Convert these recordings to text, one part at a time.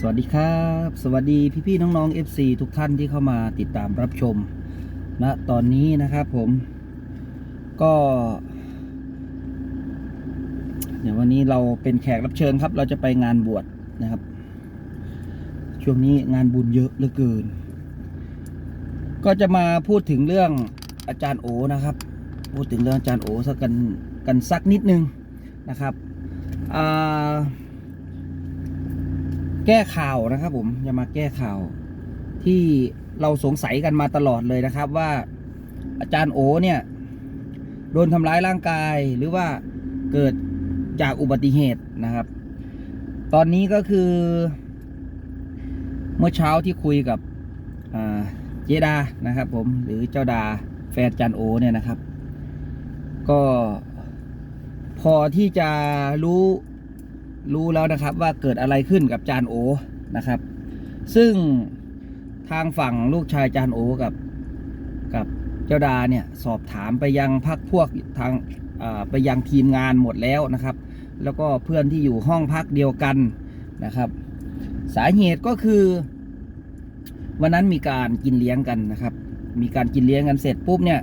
สวัสดีครับ สวัสดีพี่ๆน้องๆ FC ทุกท่านที่เข้ามาติดตามรับชมณตอนนี้นะครับผมก็เดี๋ยววันนี้เราเป็นแขกรับเชิญครับ เราจะไปงานบวชนะครับ ช่วงนี้งานบุญเยอะเหลือเกิน ก็จะมาพูดถึงเรื่องอาจารย์โอนะครับ พูดถึงเรื่องอาจารย์โอสักกันกันสักนิดนึงนะครับอ่า แก้ข่าวนะครับ ผมจะมาแก้ข่าว ที่เราสงสัยกันมาตลอดเลยนะครับ ว่าอาจารย์โอเนี่ยโดนทำร้ายร่างกายหรือว่าเกิดจากอุบัติเหตุนะครับ ตอนนี้ก็คือ เมื่อเช้าที่คุยกับเจดานะครับ ผมหรือเจ้าดาแฟนอาจารย์โอเนี่ยนะครับ ก็พอที่จะรู้ รู้แล้วนะครับว่าเกิดอะไรขึ้นกับจานโอนะครับ ซึ่งทางฝั่งลูกชายจานโอกับกับเจ้าดาเนี่ยสอบถามไปยังพักพวกทางไปยังทีมงานหมดแล้วนะครับ แล้วก็เพื่อนที่อยู่ห้องพักเดียวกันนะครับ สาเหตุก็คือ วันนั้นมีการกินเลี้ยงกันนะครับ มีการกินเลี้ยงกันเสร็จปุ๊บเนี่ย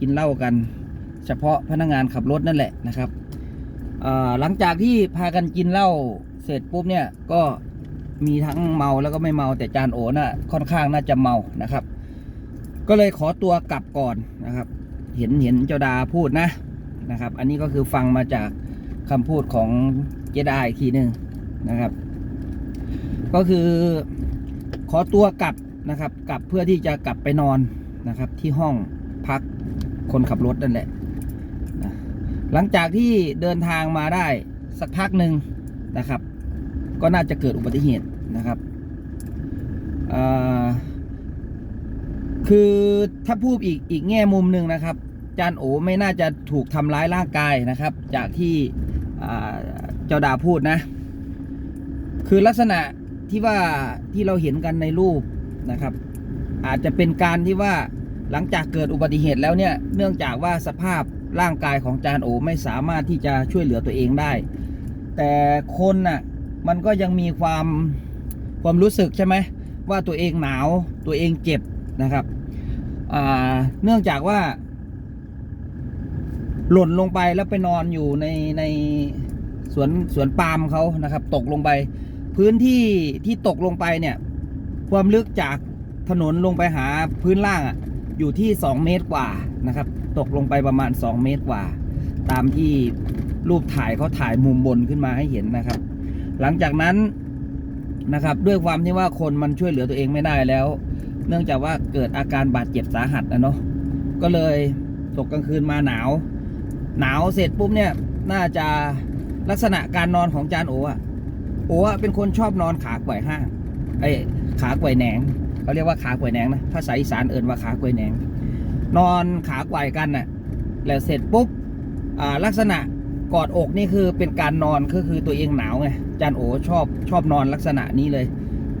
กินเหล้ากัน เฉพาะพนักงานขับรถนั่นแหละนะครับ หลังจากที่พากันกินเหล้าเสร็จปุ๊บเนี่ยก็มีทั้งเมาแล้วก็ไม่เมาแต่จานโอน่ะค่อนข้างน่าจะเมานะครับ ก็เลยขอตัวกลับก่อนนะครับ เห็นเห็นเจ้าดาพูดนะนะครับ อันนี้ก็คือฟังมาจากคำพูดของเจดาอีกทีหนึ่งนะครับ ก็คือขอตัวกลับนะครับ กลับเพื่อที่จะกลับไปนอนนะครับ ที่ห้องพักคนขับรถนั่นแหละ หลังจากที่เดินทางมาได้สักพักหนึ่งนะครับ ก็น่าจะเกิดอุบัติเหตุนะครับคือถ้าพูดอีกอีกแง่มุมหนึ่งนะครับ จานโอไม่น่าจะถูกทำร้ายร่างกายนะครับ จากที่เจ้าดาพูดนะ คือลักษณะที่ว่าที่เราเห็นกันในรูปนะครับ อาจจะเป็นการที่ว่าหลังจากเกิดอุบัติเหตุแล้วเนี่ย เนื่องจากว่าสภาพ ร่างกายของจานโอไม่สามารถที่จะช่วยเหลือตัวเองได้ แต่คนน่ะมันก็ยังมีความความรู้สึกใช่ไหมว่าตัวเองหนาวตัวเองเจ็บนะครับเนื่องจากว่า หล่นลงไปแล้วไปนอนอยู่ในในสวนสวนปาล์มเขานะครับ ตกลงไป พื้นที่ที่ตกลงไปเนี่ย ความลึกจากถนนลงไปหาพื้นล่างอะอยู่ที่ 2 เมตรกว่านะครับ ตกลงไปประมาณ 2 เมตรกว่า ตามที่รูปถ่ายเขาถ่ายมุมบนขึ้นมาให้เห็นนะครับ หลังจากนั้นนะครับ ด้วยความที่ว่าคนมันช่วยเหลือตัวเองไม่ได้แล้ว เนื่องจากว่าเกิดอาการบาดเจ็บสาหัสนะเนาะก็เลยตกกลางคืนมาหนาว หนาวเสร็จปุ๊บเนี่ย น่าจะลักษณะการนอนของจานโออะโออะเป็นคนชอบนอนขาไกว่ห้างไอ้ขาไกว่แหนงเขาเรียกว่าขาไกว่แหนงนะภาษาอีสานเอ่นว่าขาไกว่แหนง นอนขาไกว่กันน่ะแล้วเสร็จปุ๊บลักษณะกอดอกนี่คือเป็นการนอนก็คือตัวเองหนาวไงจานโอชอบชอบนอนลักษณะนี้เลย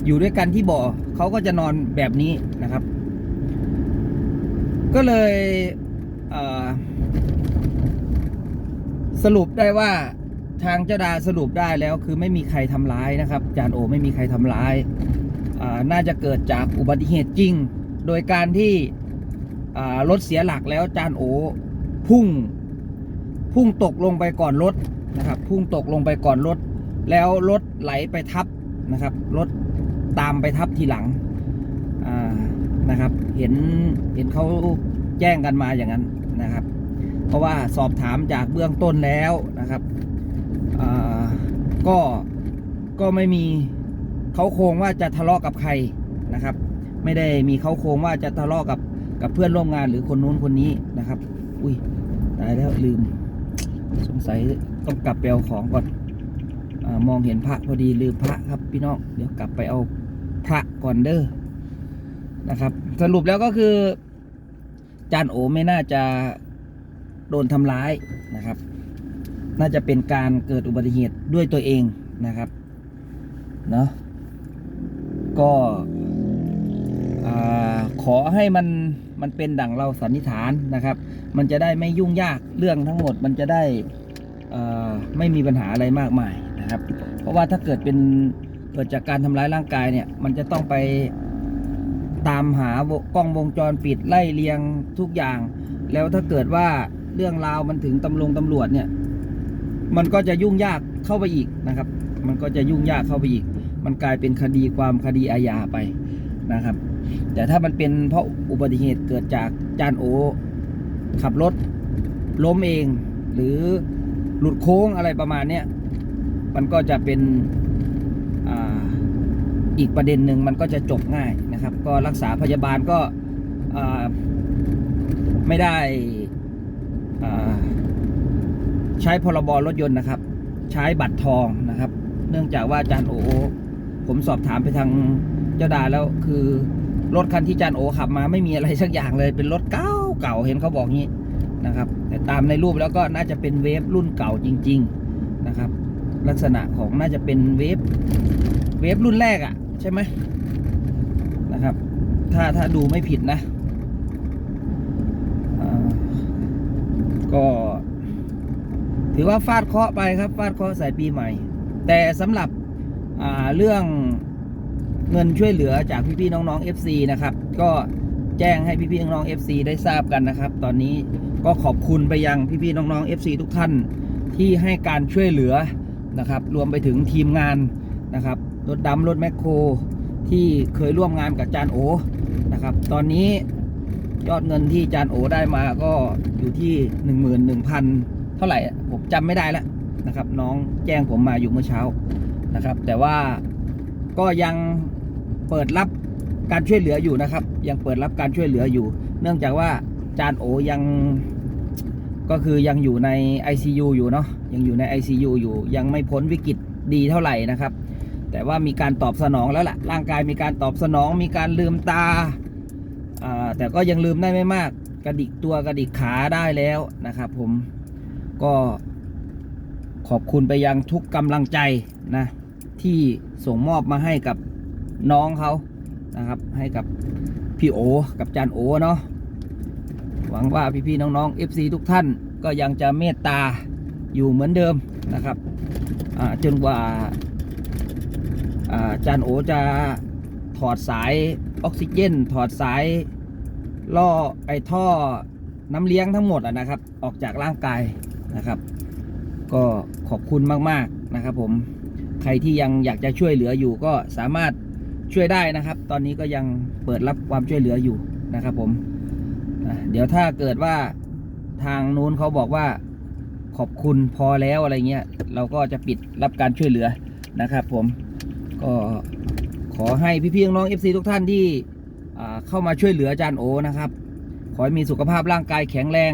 อยู่ด้วยกันที่บ่อเขาก็จะนอนแบบนี้นะครับ ก็เลยเสรุปได้ว่าทางเจ้าดาสรุปได้แล้วคือไม่มีใครทำร้ายนะครับจานโอไม่มีใครทำร้าย น่าจะเกิดจากอุบัติเหตุจริง โดยการที่ รถเสียหลักแล้วจานโอพุ่งพุ่งตกลงไปก่อนรถนะครับ พุ่งตกลงไปก่อนรถ แล้วรถไหลไปทับนะครับรถตามไปทับทีหลังนะครับ เห็นเห็นเขาแจ้งกันมาอย่างนั้นนะครับ เพราะว่าสอบถามจากเบื้องต้นแล้วนะครับก็ก็ไม่มีเขาโครงว่าจะทะเลาะกับใครนะครับ ไม่ได้มีเขาโครงว่าจะทะเลาะกับ กับเพื่อนร่วมงานหรือคนนู้นคนนี้นะครับ อุ้ยตายแล้วลืม สงสัยต้องกลับไปเอาของก่อนอมองเห็นพระพอดีลืมพระครับพี่น้องเดี๋ยวกลับไปเอาพระก่อนเด้อนะครับ สรุปแล้วก็คือจานโอไม่น่าจะโดนทำร้ายนะครับ น่าจะเป็นการเกิดอุบัติเหตุด้วยตัวเองนะครับ เนาะก็ ขอให้มันมันเป็นดั่งเราสันนิษฐานนะครับ มันจะได้ไม่ยุ่งยากเรื่องทั้งหมด มันจะได้เอ่อไม่มีปัญหาอะไรมากมายนะครับ เพราะว่าถ้าเกิดเป็นเกิดจากการทำร้ายร่างกายเนี่ย มันจะต้องไปตามหากล้องวงจรปิดไล่เลียงทุกอย่าง แล้วถ้าเกิดว่าเรื่องราวมันถึงตำรวจตำรวจเนี่ย มันก็จะยุ่งยากเข้าไปอีกนะครับ มันก็จะยุ่งยากเข้าไปอีก มันกลายเป็นคดีความคดีอาญาไปนะครับ แต่ถ้ามันเป็นเพราะอุบัติเหตุเกิดจากจานโอ ขับรถล้มเอง หรือหลุดโค้งอะไรประมาณเนี้ยมันก็จะเป็นออีกประเด็นหนึ่งมันก็จะจบง่ายนะครับ ก็รักษาพยาบาลก็ไม่ได้ใช้พรบรถยนต์นะครับ ใช้บัตรทองนะครับ เนื่องจากว่าอาจารย์โอ ผมสอบถามไปทางเจ้าดาแล้วคือ รถคันที่จารย์โอขับมาไม่มีอะไรสักอย่างเลย เป็นรถเก่าเก่าเห็นเขาบอกงี้นะครับ แต่ตามในรูปแล้วก็น่าจะเป็นเวฟรุ่นเก่าจริง ๆนะครับ ลักษณะของน่าจะเป็นเวฟเวฟรุ่นแรกอะ่ะ ใช่ไหมนะครับ ถ้าถ้าดูไม่ผิดนะก็ถือว่าฟาดเคราะห์ไปครับฟาดเคราะห์ใส่ปีใหม่ แต่สำหรับเรื่อง เงินช่วยเหลือจากพี่ๆน้องๆ FC นะครับ ก็แจ้งให้พี่ๆน้องๆ FC ได้ทราบกันนะครับ ตอนนี้ก็ขอบคุณไปยังพี่ๆน้องๆ FC ทุกท่านที่ให้การช่วยเหลือนะครับ รวมไปถึงทีมงานนะครับรถดำรถแมคโครที่เคยร่วมงานกับจานโอนะครับ ตอนนี้ยอดเงินที่จานโอได้มาก็อยู่ที่หนึ่งหมื่นหนึ่งพันเท่าไหร่ผมจำไม่ได้แล้วนะครับ น้องแจ้งผมมาอยู่เมื่อเช้านะครับ แต่ว่าก็ยัง เปิดรับการช่วยเหลืออยู่นะครับ ยังเปิดรับการช่วยเหลืออยู่ เนื่องจากว่าจานโอยังก็คือยังอยู่ใน ICU อยู่เนาะยังอยู่ใน ICU อยู่ ยังไม่พ้นวิกฤตดีเท่าไหร่นะครับ แต่ว่ามีการตอบสนองแล้วล่ะร่างกายมีการตอบสนอง มีการลืมตาแต่ก็ยังลืมได้ไม่มาก กระดิกตัวกระดิกขาได้แล้วนะครับ ผมก็ขอบคุณไปยังทุกกำลังใจนะที่ส่งมอบมาให้กับ น้องเขานะครับ ให้กับพี่โอ กับจานโอเนาะหวังว่าพี่ๆน้องๆ FC ทุกท่านก็ยังจะเมตตาอยู่เหมือนเดิมนะครับจนกว่าจานโอจะถอดสายออกซิเจน ถอดสายล่อไอท่อน้ำเลี้ยงทั้งหมดอะนะครับ ออกจากร่างกายนะครับ ก็ขอบคุณมาก ๆ นะครับผม ใครที่ยังอยากจะช่วยเหลืออยู่ก็สามารถ ช่วยได้นะครับ ตอนนี้ก็ยังเปิดรับความช่วยเหลืออยู่นะครับผมเดี๋ยวถ้าเกิดว่าทางนู้นเขาบอกว่าขอบคุณพอแล้วอะไรเงี้ย เราก็จะปิดรับการช่วยเหลือนะครับผมก็ขอให้พี่ๆน้องๆ FC ทุกท่านที่เข้ามาช่วยเหลืออาจารย์โอนะครับ ขอให้มีสุขภาพร่างกายแข็งแรง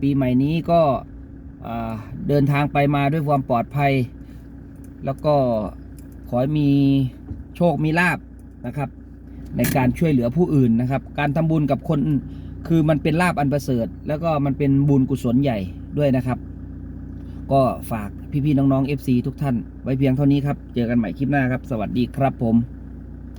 ปีใหม่นี้ก็เดินทางไปมาด้วยความปลอดภัย แล้วก็ขอให้มีโชคมีลาบ นะครับ ในการช่วยเหลือผู้อื่นนะครับ การทำบุญกับคนคือมันเป็นลาบอันประเสริฐ แล้วก็มันเป็นบุญกุศลใหญ่ด้วยนะครับ ก็ฝากพี่ๆน้องๆ FC ทุกท่าน ไว้เพียงเท่านี้ครับ เจอกันใหม่คลิปหน้าครับ สวัสดีครับผม